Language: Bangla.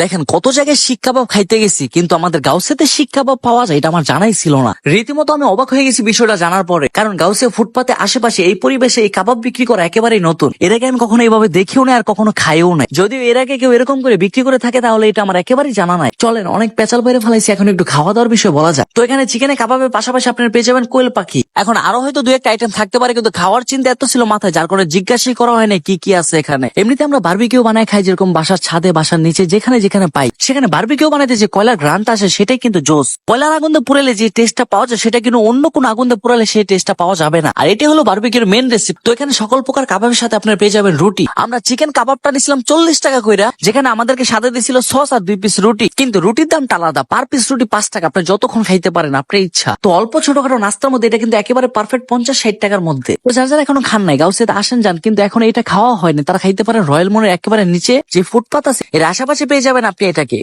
দেখেন, কত জায়গায় শিক কাবাব খাইতে গেছি, কিন্তু আমাদের গাউসেতে শিক কাবাব পাওয়া যায়, এটা আমার জানাই ছিল না। রীতিমতো আমি অবাক হয়ে গেছি বিষয়টা জানার পরে, কারণ গাউসে ফুটপাতে আশেপাশে এই পরিবেশে এই কাবাব বিক্রি করা একেবারেই নতুন। এর আগে আমি কখনো এইভাবে দেখিও নাই আর কখনো খাইও নাই। যদিও এর আগে কেউ এরকম করে বিক্রি করে থাকে, তাহলে এটা আমার একেবারেই জানা নাই। চলেন, অনেক পেঁচাল বাইরে ফেলাইছি, এখন একটু খাওয়া দাওয়ার বিষয় বলা যায় তো এখানে চিকেনে কাবাবের পাশাপাশি আপনার পেয়ে যাবেন কোয়েল পাখি। এখন আরও হয়তো দু একটা আইটেম থাকতে পারে, কিন্তু খাওয়ার চিন্তা এত ছিল মাথায়, যার কারণে জিজ্ঞাসাই করা হয় না কি কি আছে এখানে। এমনিতে আমরা বারবিকিউ বানাই খাই যেরকম বাসার ছাদে, বাসার নিচে, যেখানে যেখানে পাই, সেখানে বারবিকিউ বানাইতে যে কয়লার গ্রান্ট আসে সেটাই কিন্তু জোস। কয়লার আগুন পুরালে যে টেস্টটা পাওয়া যায়, সেটা কিন্তু অন্য কোনো আগুন পুরালে সেই টেস্টটা পাওয়া যাবে না। আর এটা হলো বারবিকিউর মেন রেসিপি তো এখানে সকল প্রকার কাবাবের সাথে আপনার পেয়ে যাবেন রুটি। আমরা চিকেন কাবাবটা নিছিলাম চল্লিশ টাকা কইরা, যেখানে আমাদেরকে সাথে দিছিল সস আর দুই পিস রুটি। কিন্তু রুটির দামটা আলাদা। পার পিস রুটি পাঁচ টাকা। আপনি যতক্ষণ খাইতে পারেন, আপনার ইচ্ছা। তো অল্প ছোটখাটো নাস্তার মধ্যে এটা কিন্তু একেবারে পারফেক্ট পঞ্চাশ ষাট টাকার মধ্যে। তো যারা যারা এখনও খান নাই গাউসে আসেন যান, কিন্তু এখন এটা খাওয়া হয়নি। তারা খাইতে পারেন রয়্যাল মনের একেবারে নিচে যে ফুটপাত আছে, এর আশেপাশে পেয়ে যাবেন আপনি এটাকে